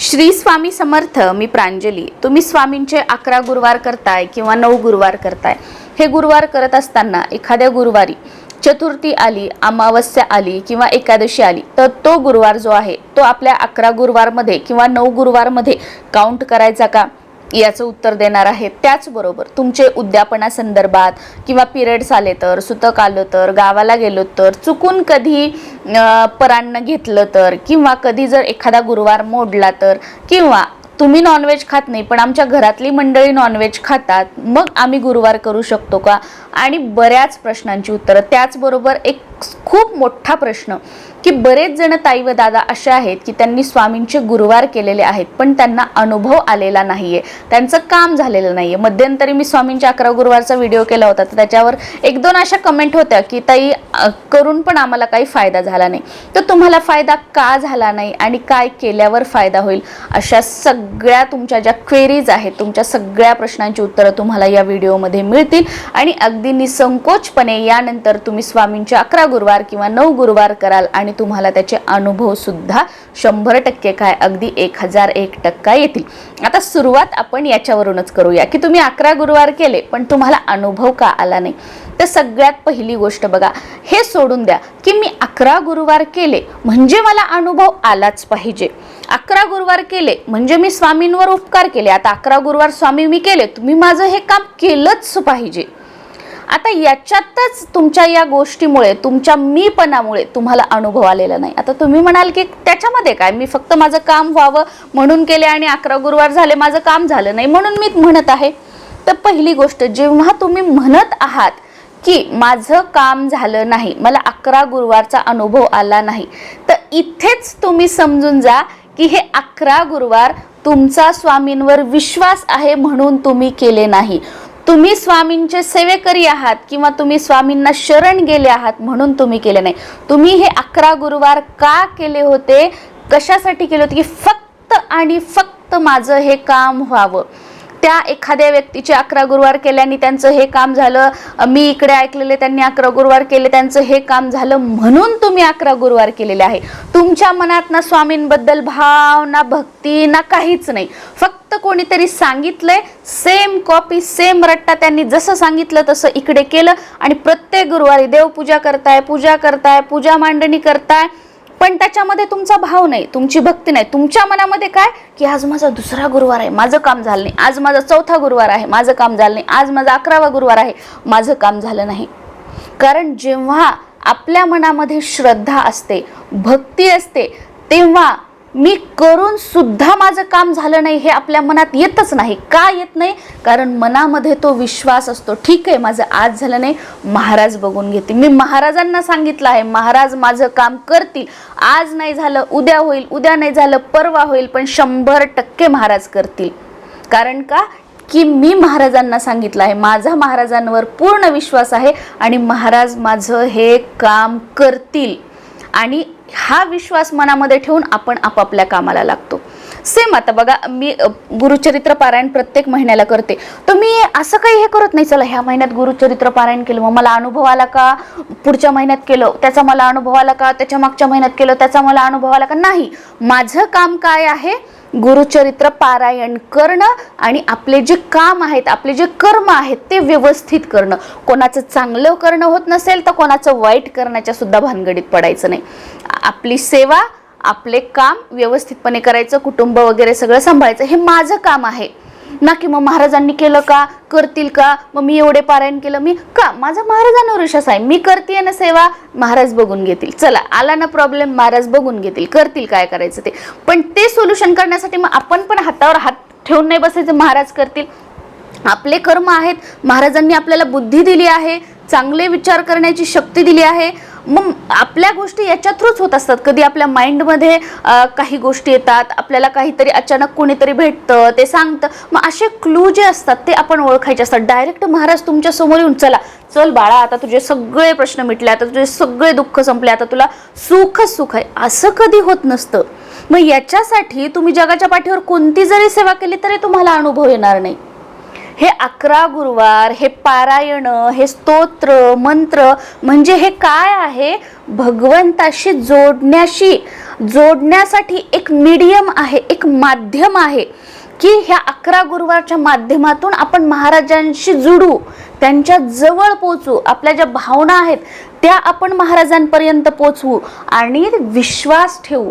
श्री स्वामी समर्थ मी प्रांजली. तुम्ही स्वामींचे अकरा गुरुवार करताय किंवा नऊ गुरुवार करताय. हे गुरुवार करत असताना एखाद्या गुरुवारी चतुर्थी आली अमावस्या आली किंवा एकादशी आली तर तो गुरुवार जो आहे तो आपल्या अकरा गुरुवारमध्ये किंवा नऊ गुरुवारमध्ये काउंट करायचा का? याचं उत्तर देणार आहे त्याचबरोबर तुमचे उद्यापनासंदर्भात किंवा पिरियड्स आले तर सुतक आलं तर गावाला गेलो तर चुकून कधी परान्न घेतलं तर किंवा कधी जर एखादा गुरुवार मोडला तर किंवा तुम्ही नॉनव्हेज खात नाही पण आमच्या घरातली मंडळी नॉनव्हेज खातात मग आम्ही गुरुवार करू शकतो का? आणि बऱ्याच प्रश्नांची उत्तरं. त्याचबरोबर एक खूप मोठा प्रश्न की बरेच जण ताई व दादा असे आहेत की त्यांनी स्वामींचे गुरुवार केलेले आहेत पण त्यांना अनुभव आलेला नाहीये. त्यांचं काम झालेलं नाहीये. मध्यंतरी मी स्वामींच्या अकरा गुरुवारचा व्हिडिओ केला होता. तर त्याच्यावर एक दोन अशा कमेंट होत्या की ताई करून पण आम्हाला काही फायदा झाला नाही. तर तुम्हाला फायदा का झाला नाही आणि काय केल्यावर फायदा होईल? अशा सगळ्या तुमच्या ज्या क्वेरीज आहेत तुमच्या सगळ्या प्रश्नांची उत्तरं तुम्हाला या व्हिडिओमध्ये मिळतील. आणि अगदी निसंकोचपणे यानंतर तुम्ही स्वामींच्या अकरा गुरुवार किंवा नऊ गुरुवार कराल आणि तुम्हाला त्याचे अनुभव सुद्धा शंभर टक्के काय अगदी एक हजार एक टक्का येतील. आता सुरुवात आपण याच्यावरूनच करूया की तुम्ही अकरा गुरुवार केले पण तुम्हाला अनुभव का आला नाही? तर सगळ्यात पहिली गोष्ट बघा हे सोडून द्या की मी अकरा गुरुवार केले म्हणजे मला अनुभव आलाच पाहिजे. अकरा गुरुवार केले म्हणजे मी स्वामींवर उपकार केले. आता अकरा गुरुवार स्वामी मी केले तुम्ही माझं हे काम केलंच पाहिजे. आता याच्यातच तुमच्या या गोष्टीमुळे तुमच्या मीपणामुळे तुम्हाला अनुभव आलेला नाही. आता तुम्ही म्हणाल की त्याच्यामध्ये काय? मी फक्त माझं काम व्हावं म्हणून केले आणि अकरा गुरुवार झाले माझं काम झालं नाही म्हणून मी म्हणत आहे. तर पहिली गोष्ट जेव्हा तुम्ही म्हणत आहात की माझं काम झालं नाही मला अकरा गुरुवारचा अनुभव आला नाही तर इथेच तुम्ही समजून जा की हे अकरा गुरुवार तुमचा स्वामींवर विश्वास आहे म्हणून तुम्ही केले नाही. तुम्ही स्वामींचे सेवेकरी आहात किंवा तुम्ही स्वामींना शरण गेले आहात म्हणून तुम्ही केले नाही. तुम्ही हे अकरा गुरुवार का केले होते? कशासाठी केले होते? की फक्त आणि फक्त माझं हे काम व्हावं. त्या एखाद्या व्यक्तीचे अकरा गुरुवार केल्याने त्यांचं हे काम झालं मी इकडे ऐकलेले त्यांनी अकरा गुरुवार केले त्यांचं हे काम झालं म्हणून तुम्ही अकरा गुरुवार केलेले आहे. तुमच्या मनात ना स्वामींबद्दल भाव ना भक्ती ना काहीच नाही. फक्त कोणीतरी सांगितलंय सेम कॉपी सेम रट्टा त्यांनी जसं सांगितलं तसं इकडे केलं. आणि प्रत्येक गुरुवारी देवपूजा करताय पूजा करताय पूजा मांडणी करताय. पण त्याच्यामध्ये तुमचा भाव नाही तुमची भक्ती नाही. तुमच्या मनामध्ये काय? की आज माझा दुसरा गुरुवार आहे माझं काम झालं नाही. आज माझा चौथा गुरुवार आहे माझं काम झालं नाही. आज माझा अकरावा गुरुवार आहे माझं काम झालं नाही. कारण जेव्हा आपल्या मनामध्ये श्रद्धा असते भक्ती असते तेव्हा मी करून सुद्धा माझं काम झालं नाही हे आपल्या मनात येतच नाही. का येत नाही? कारण मनामध्ये तो विश्वास असतो. ठीक आहे माझं आज झालं नाही महाराज बघून घेते मी महाराजांना सांगितलं आहे महाराज माझं काम करतील. आज नाही झालं उद्या होईल. उद्या नाही झालं परवा होईल पण शंभर टक्के महाराज करतील. कारण का? की मी महाराजांना सांगितलं आहे माझा महाराजांवर पूर्ण विश्वास आहे आणि महाराज माझं हे काम करतील. आणि हा विश्वास मनामध्ये ठेवून आपण आपापल्या कामाला लागतो. सेम आता बघा मी गुरुचरित्र पारायण प्रत्येक महिन्याला करते. तर मी असं काही हे करत नाही चला ह्या महिन्यात गुरुचरित्र पारायण केलं मग मला अनुभव आला का? पुढच्या महिन्यात केलं त्याचा मला अनुभव आला का? त्याच्या मागच्या महिन्यात केलं त्याचा मला अनुभव आला का? नाही. माझं काम काय आहे? गुरुचरित्र पारायण करणं आणि आपले जे काम आहेत आपले जे कर्म आहेत ते व्यवस्थित करणं. कोणाचं चांगलं करणं होत नसेल तर कोणाचं वाईट करण्याच्या सुद्धा भानगडीत पडायचं नाही. आपली सेवा आपले काम व्यवस्थितपणे करायचं कुटुंब वगैरे सगळं सांभाळायचं हे माझं काम आहे. ना की मग महाराजांनी केलं का? करतील का? मग मी एवढे पारायण केलं मी का? माझा महाराजांवर विश्वास आहे. मी करते ना सेवा? महाराज बघून घेतील. चला आला ना प्रॉब्लेम महाराज बघून घेतील. करतील काय करायचं ते. पण ते सोल्युशन करण्यासाठी मग आपण पण हातावर हात ठेवून नाही बसायचं. महाराज करतील. आपले कर्म आहेत. महाराजांनी आपल्याला बुद्धी दिली आहे. चांगले विचार करण्याची शक्ती दिली आहे. मग आपल्या गोष्टी याच्या थ्रूच होत असतात. कधी आपल्या माइंडमध्ये काही गोष्टी येतात आपल्याला काहीतरी अचानक कोणीतरी भेटतं ते सांगतं. मग असे क्लू जे असतात ते आपण ओळखायचे असतात. डायरेक्ट महाराज तुमच्यासमोर येऊन चला चल बाळा आता तुझे सगळे प्रश्न मिटले आता तुझे सगळे दुःख संपले आता तुला सुखच सुख आहे. असं कधी होत नसतं. मग याच्यासाठी तुम्ही जगाच्या पाठीवर कोणती जरी सेवा केली तरी तुम्हाला अनुभव येणार नाही. हे अकरा गुरुवार हे पारायण हे स्तोत्र मंत्र म्हणजे हे काय आहे? भगवंताशी जोडण्याशी. जोडण्यासाठी एक मीडियम आहे एक माध्यम आहे की ह्या अकरा गुरुवारच्या माध्यमातून आपण महाराजांशी जुडू त्यांच्या जवळ पोचू आपल्या ज्या भावना आहेत त्या आपण महाराजांपर्यंत पोचवू आणि विश्वास ठेवू.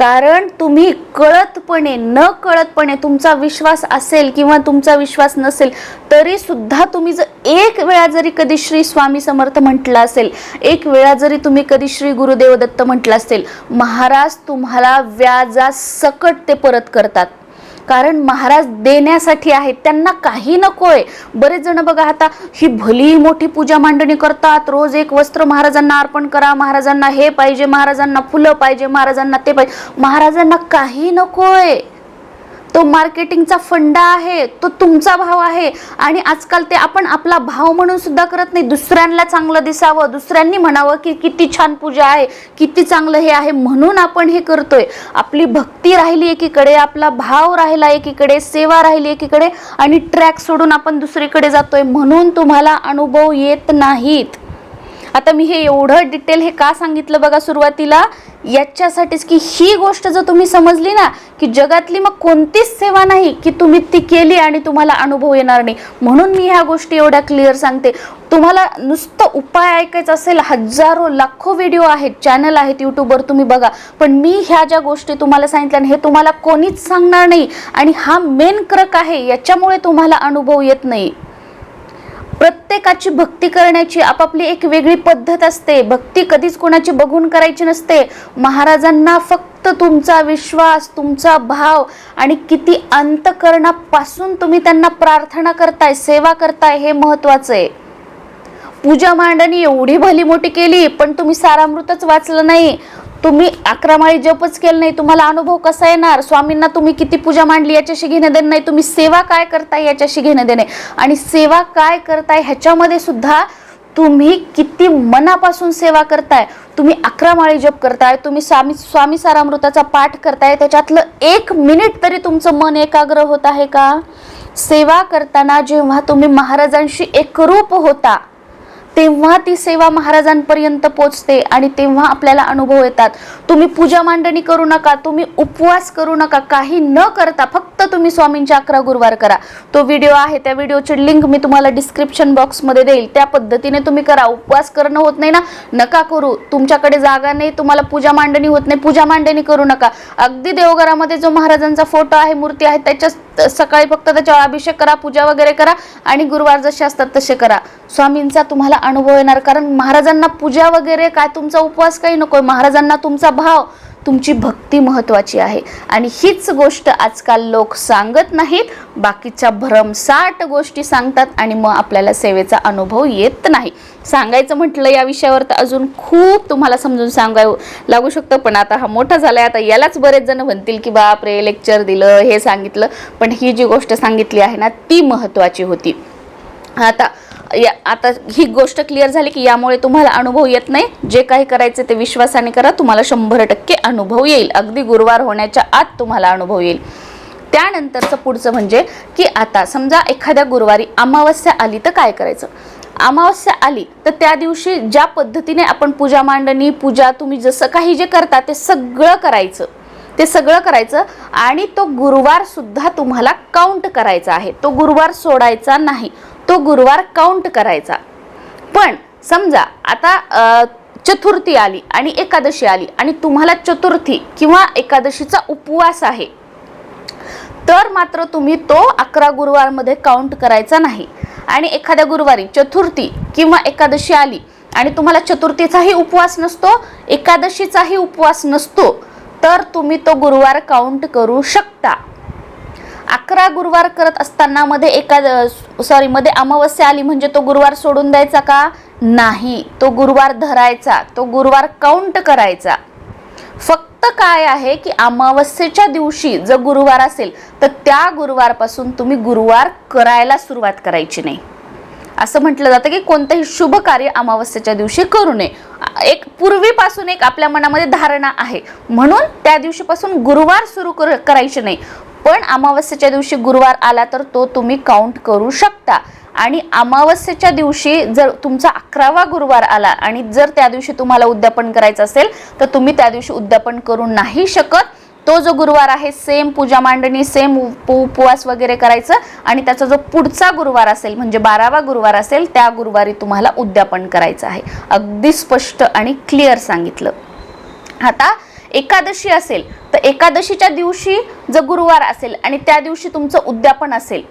कारण तुम्ही कळतपणे न कळतपणे तुमचा विश्वास असेल किंवा तुमचा विश्वास नसेल तरी सुद्धा तुम्ही जर एक वेळा जरी कधी श्री स्वामी समर्थ म्हटलं असेल एक वेळा जरी तुम्ही कधी श्री गुरुदेव दत्त म्हटलं असेल महाराज तुम्हाला व्याजासकट ते परत करतात. कारण महाराज देण्यासाठी आहेत त्यांना काही नकोय बरेच जण बघा आता ही भली मोठी पूजा मांडणी करतात. रोज एक वस्त्र महाराजांना अर्पण करा महाराजांना हे पाहिजे महाराजांना फुलं पाहिजे महाराजांना ते पाहिजे. महाराजांना काही नकोय तो मार्केटिंगचा फंडा आहे तो तुमचा भाव आहे. आणि आजकाल ते आपण आपला भाव म्हणून सुद्धा करत नाही. दुसऱ्यांना चांगलं दिसावं दुसऱ्यांनी म्हणावं की किती छान पूजा आहे किती चांगलं हे आहे म्हणून आपण हे करतोय. आपली भक्ती राहिली एकीकडे आपला भाव राहिला एकीकडे सेवा राहिली एकीकडे आणि ट्रॅक सोडून आपण दुसरीकडे जातोय म्हणून तुम्हाला अनुभव येत नाहीत. आता मी हे एवढं डिटेल हे का सांगितलं बघा सुरुवातीला? याच्यासाठीच की ही गोष्ट जर तुम्ही समजली ना की जगातली मग कोणतीच सेवा नाही की तुम्ही ती केली आणि तुम्हाला अनुभव येणार नाही. म्हणून मी ह्या गोष्टी एवढ्या क्लिअर सांगते. तुम्हाला नुसतं उपाय ऐकायचं असेल हजारो लाखो व्हिडिओ आहेत चॅनल आहेत यूट्यूबवर तुम्ही बघा. पण मी ह्या ज्या गोष्टी तुम्हाला सांगितल्या हे तुम्हाला कोणीच सांगणार नाही. आणि हा मेन क्रक आहे याच्यामुळे तुम्हाला अनुभव येत नाही. प्रत्येकाची भक्ती करण्याची आपापली एक वेगळी पद्धत असते. भक्ती कधीच कोणाची बघून करायची नसते. महाराजांना फक्त तुमचा विश्वास तुमचा भाव आणि किती अंतकरणापासून तुम्ही त्यांना प्रार्थना करताय सेवा करताय हे महत्वाचं आहे. पूजा मांडणी एवढी भली मोठी केली पण तुम्ही सारामृतच वाचलं नाही. तुम्ही अकरा माळी जपच केलं नाही तुम्हाला अनुभव कसा येणार? स्वामींना तुम्ही किती पूजा मांडली याच्याशी घेणं देणं नाही तुम्ही सेवा काय करताय याच्याशी घेणं देणे आणि सेवा काय करताय ह्याच्यामध्ये सुद्धा तुम्ही किती मनापासून सेवा करताय. तुम्ही अकरा माळी जप करताय तुम्ही स्वामी स्वामी सारामृताचा पाठ करताय त्याच्यातलं एक मिनिट तरी तुमचं मन एकाग्र होत आहे का? सेवा करताना जेव्हा तुम्ही महाराजांशी एकरूप होता तेव्हा ती सेवा महाराजांपर्यंत पोचते आणि तेव्हा आपल्याला अनुभव येतात. तुम्ही पूजा मांडणी करू नका तुम्ही उपवास करू नका काही न करता फक्त तुम्ही स्वामींचे अकरा गुरुवार करा. तो व्हिडिओ आहे त्या व्हिडिओची लिंक मी तुम्हाला डिस्क्रिप्शन बॉक्समध्ये देईल. त्या पद्धतीने तुम्ही करा. उपवास करणं होत नाही ना? नका करू. तुमच्याकडे जागा नाही तुम्हाला पूजा मांडणी होत नाही पूजा मांडणी करू नका. अगदी देवघरामध्ये जो महाराजांचा फोटो आहे मूर्ती आहे त्याच्या सकाळी फक्त त्याच्यावर अभिषेक करा पूजा वगैरे करा आणि गुरुवार जसे असतात तसे करा. स्वामींचा तुम्हाला अनुभव येणार. कारण महाराजांना पूजा वगैरे काय तुमचा उपवास काही नको महाराजांना तुमचा भाव तुमची भक्ती महत्वाची आहे. आणि हीच गोष्ट आजकाल लोक सांगत नाहीत. बाकीच्या भरमसाठ गोष्टी सांगतात आणि मग आपल्याला सेवेचा अनुभव येत नाही. सांगायचं म्हटलं या विषयावर तर अजून खूप तुम्हाला समजून सांगावं लागू शकतं. पण आता हा मोठा झाला आहे आता यालाच बरेच जण म्हणतील की बापरे लेक्चर दिलं हे सांगितलं. पण ही जी गोष्ट सांगितली आहे ना ती महत्वाची होती. आता या आता ही गोष्ट क्लिअर झाली की यामुळे तुम्हाला अनुभव येत नाही. जे काही करायचे ते विश्वासाने करा. तुम्हाला शंभर टक्के अनुभव येईल. अगदी गुरुवार होण्याच्या आत तुम्हाला अनुभव येईल. त्यानंतरचं पुढचं म्हणजे की आता समजा एखाद्या गुरुवारी अमावस्या आली तर काय करायचं? अमावस्या आली तर त्या दिवशी ज्या पद्धतीने आपण पूजा मांडणी पूजा तुम्ही जसं काही जे करता ते सगळं करायचं. ते सगळं करायचं आणि तो गुरुवार सुद्धा तुम्हाला काउंट करायचा आहे. तो गुरुवार सोडायचा नाही. तो गुरुवार काउंट करायचा. पण समजा आता चतुर्थी आली आणि एकादशी आली आणि तुम्हाला चतुर्थी किंवा एकादशीचा उपवास आहे तर मात्र तुम्ही तो अकरा गुरुवारमध्ये काउंट करायचा नाही. आणि एखाद्या गुरुवारी चतुर्थी किंवा एकादशी आली आणि तुम्हाला चतुर्थीचाही उपवास नसतो एकादशीचाही उपवास नसतो तर तुम्ही तो गुरुवार काउंट करू शकता. अकरा गुरुवार करत असताना मध्ये एका सॉरी मध्ये अमावस्या आली म्हणजे तो गुरुवार सोडून द्यायचा का? नाही. तो गुरुवार धरायचा. तो गुरुवार काउंट करायचा. फक्त काय आहे की अमावस्येच्या दिवशी जर गुरुवार असेल तर त्या गुरुवारपासून तुम्ही गुरुवार करायला सुरुवात करायची नाही. असं म्हटलं जातं की कोणतंही शुभ कार्य अमावस्येच्या दिवशी करू नये. एक पूर्वीपासून एक आपल्या मनामध्ये धारणा आहे. म्हणून त्या दिवशीपासून गुरुवार सुरू कर करायचे नाही. पण अमावस्येच्या दिवशी गुरुवार आला तर तो तुम्ही काउंट करू शकता. आणि अमावस्येच्या दिवशी जर तुमचा अकरावा गुरुवार आला आणि जर त्या दिवशी तुम्हाला उद्यापन करायचं असेल तर तुम्ही त्या दिवशी उद्यापन करू नाही शकत. तो जो गुरुवार आहे सेम पूजा मांडणी सेम उप उपवास वगैरे करायचं आणि त्याचा जो पुढचा गुरुवार असेल म्हणजे बारावा गुरुवार असेल त्या गुरुवारी तुम्हाला उद्यापन करायचं आहे. अगदी स्पष्ट आणि क्लिअर सांगितलं. आता एकादशी असेल तर एकादशीच्या दिवशी जर गुरुवार असेल आणि त्या दिवशी तुमचं उद्यापन असेल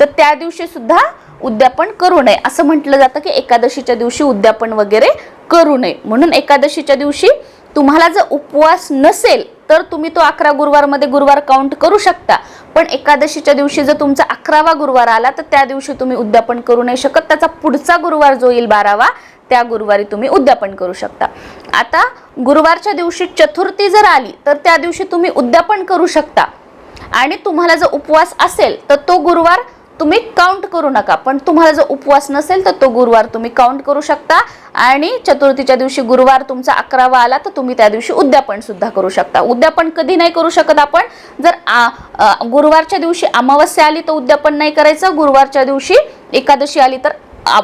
तर त्या दिवशी सुद्धा उद्यापन करू नये. असं म्हटलं जातं की एकादशीच्या दिवशी उद्यापन वगैरे करू नये. म्हणून एकादशीच्या दिवशी तुम्हाला जर उपवास नसेल तर तुम्ही तो अकरा गुरुवारमध्ये गुरुवार काउंट करू शकता. पण एकादशीच्या दिवशी जर तुमचा अकरावा गुरुवार आला तर त्या दिवशी तुम्ही उद्यापन करू नाही शकत. त्याचा पुढचा गुरुवार जो येईल बारावा त्या गुरुवारी तुम्ही उद्यापन करू शकता. आता गुरुवारच्या दिवशी चतुर्थी जर आली तर त्या दिवशी तुम्ही उद्यापन करू शकता. आणि तुम्हाला जर उपवास असेल तर तो गुरुवार तुम्ही काउंट करू नका. पण तुम्हाला जर उपवास नसेल तर तो गुरुवार तुम्ही काउंट करू शकता. आणि चतुर्थीच्या दिवशी गुरुवार तुमचा अकरावा आला तर तुम्ही त्या दिवशी उद्यापन सुद्धा करू शकता. उद्यापन कधी नाही करू शकत आपण. जर आ- गुरुवारच्या दिवशी अमावस्या आली तर उद्यापन नाही करायचं. गुरुवारच्या दिवशी एकादशी आली तर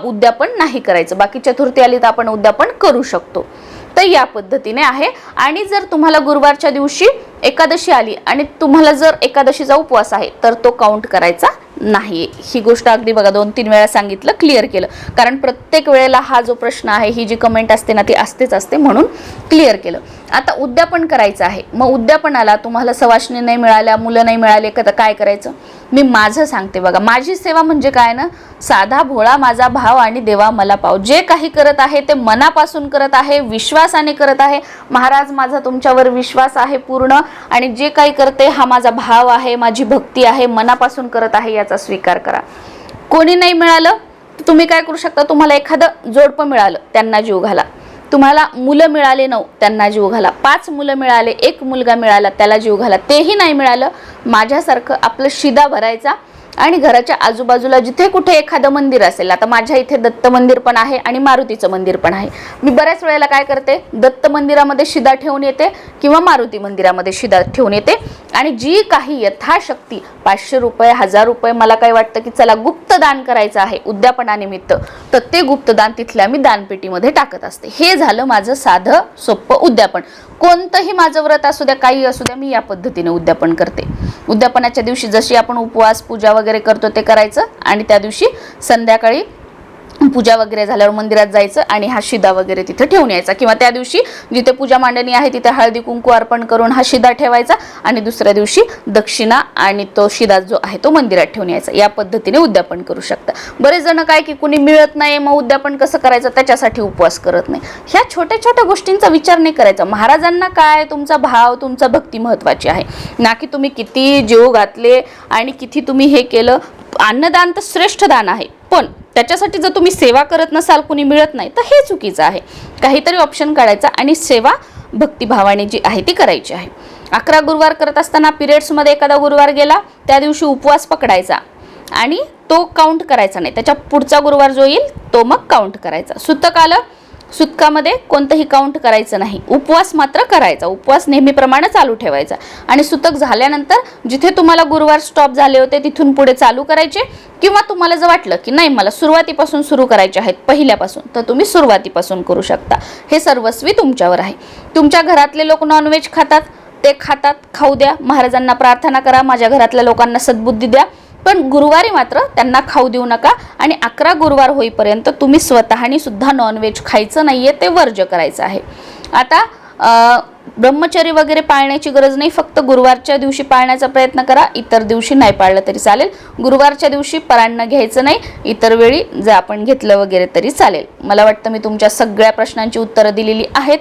उद्यापन नाही करायचं. बाकी चतुर्थी आली तर आपण उद्यापन करू शकतो. तर या पद्धतीने आहे. आणि जर तुम्हाला गुरुवारच्या दिवशी एकादशी आली आणि तुम्हाला जर एकादशीचा उपवास आहे तर तो काउंट करायचा नाही. ही गोष्ट अगदी बघा दोन तीन वेळा सांगितलं क्लिअर केलं. कारण प्रत्येक वेळेला हा जो प्रश्न आहे ही जी कमेंट असते ना ती असतेच असते म्हणून क्लिअर केलं. आता उद्यापन करायचं आहे. मग उद्यापनाला तुम्हाला सवाशणी नाही मिळाल्या मुलं नाही मिळाले का तर काय करायचं? मी माझं सांगते बघा. माझी सेवा म्हणजे काय ना साधा भोळा माझा भाव आणि देवा मला पाव. जे काही करत आहे ते मनापासून करत आहे विश्वासाने करत आहे. महाराज माझा तुमच्यावर विश्वास आहे पूर्ण आणि जे काही करते हा माझा भाव आहे माझी भक्ती आहे मनापासून करत आहे याचा स्वीकार करा. कोणी नाही मिळालं तर तुम्ही काय करू शकता? तुम्हाला एखादं जोडपं मिळालं त्यांना जीव घाला. तुम्हाला मुलं मिळाले नऊ त्यांना जीव घाला. पाच मुलं मिळाले एक मुलगा मिळाला त्याला जीव घाला. तेही नाही मिळालं. माझ्यासारखं आपलं शिदा भरायचा आणि घराच्या आजूबाजूला जिथे कुठे एखादं मंदिर असेल आता माझ्या इथे दत्त मंदिर पण आहे आणि मारुतीचं मंदिर पण आहे. मी बऱ्याच वेळेला काय करते दत्त मंदिरामध्ये शिदा ठेवून येते किंवा मारुती मंदिरामध्ये शिदा ठेवून येते. आणि जी काही यथाशक्ती पाचशे रुपये हजार रुपये मला काय वाटतं की चला गुप्त दान करायचं आहे उद्यापनानिमित्त. तर ते गुप्तदान तिथल्या मी दानपेटीमध्ये टाकत असते. हे झालं माझं साधं सोपं उद्यापन. कोणतंही माझं व्रत असू द्या काही असू द्या मी या पद्धतीने उद्यापन करते. उद्यापनाच्या दिवशी जशी आपण उपवास पूजा वगैरे करतो ते करायचं आणि त्या दिवशी संध्याकाळी पूजा वगैरे झाल्यावर मंदिरात जायचं आणि हा शिदा वगैरे तिथे ठेवून यायचा. किंवा त्या दिवशी जिथे पूजा मांडणी आहे तिथे हळदी कुंकू अर्पण करून हा शिदा ठेवायचा आणि दुसऱ्या दिवशी दक्षिणा आणि तो शिदा जो आहे तो मंदिरात ठेवून यायचा. या पद्धतीने उद्यापन करू शकता. बरेच जण काय की कुणी मिळत नाही मग उद्यापन कसं करायचं त्याच्यासाठी उपवास करत नाही. ह्या छोट्या छोट्या गोष्टींचा विचार नाही करायचा. महाराजांना काय तुमचा भाव तुमचा भक्ती महत्वाची आहे. ना की तुम्ही किती जीव घातले आणि किती तुम्ही हे केलं. अन्नदान तर श्रेष्ठ दान आहे. पण त्याच्यासाठी जर तुम्ही सेवा करत नसाल कुणी मिळत नाही तर हे चुकीचं आहे. काहीतरी ऑप्शन काढायचा आणि सेवा भक्तिभावाने जी आहे ती करायची आहे. अकरा गुरुवार करत असताना पिरियड्समध्ये एखादा गुरुवार गेला त्या दिवशी उपवास पकडायचा आणि तो काउंट करायचा नाही. त्याच्या पुढचा गुरुवार जो येईल तो मग काउंट करायचा. सुतक आलं सुतकामध्ये कोणतंही काउंट करायचं नाही. उपवास मात्र करायचा. उपवास नेहमीप्रमाणे चालू ठेवायचा. आणि सुतक झाल्यानंतर जिथे तुम्हाला गुरुवार स्टॉप झाले होते तिथून पुढे चालू करायचे किंवा तुम्हाला जर वाटलं की नाही मला सुरुवातीपासून सुरू करायचे आहेत पहिल्यापासून तर तुम्ही सुरुवातीपासून करू शकता. हे सर्वस्वी तुमच्यावर आहे. तुमच्या घरातले लोक नॉनव्हेज खातात ते खातात खाऊ द्या. महाराजांना प्रार्थना करा. माझ्या घरातल्या लोकांना सद्बुद्धी द्या. पण गुरुवारी मात्र त्यांना खाऊ देऊ नका आणि अकरा गुरुवार होईपर्यंत तुम्ही स्वतःने सुद्धा नॉनव्हेज खायचं नाहीये ते वर्ज करायचं आहे. आता ब्रह्मचर्य वगैरे पाळण्याची गरज नाही फक्त गुरुवारच्या दिवशी पाळण्याचा प्रयत्न करा इतर दिवशी नाही पाळलं तरी चालेल. गुरुवारच्या दिवशी परान्न घ्यायचं नाही इतर वेळी जर आपण घेतलं वगैरे तरी चालेल. मला वाटतं मी तुमच्या सगळ्या प्रश्नांची उत्तरं दिलेली आहेत.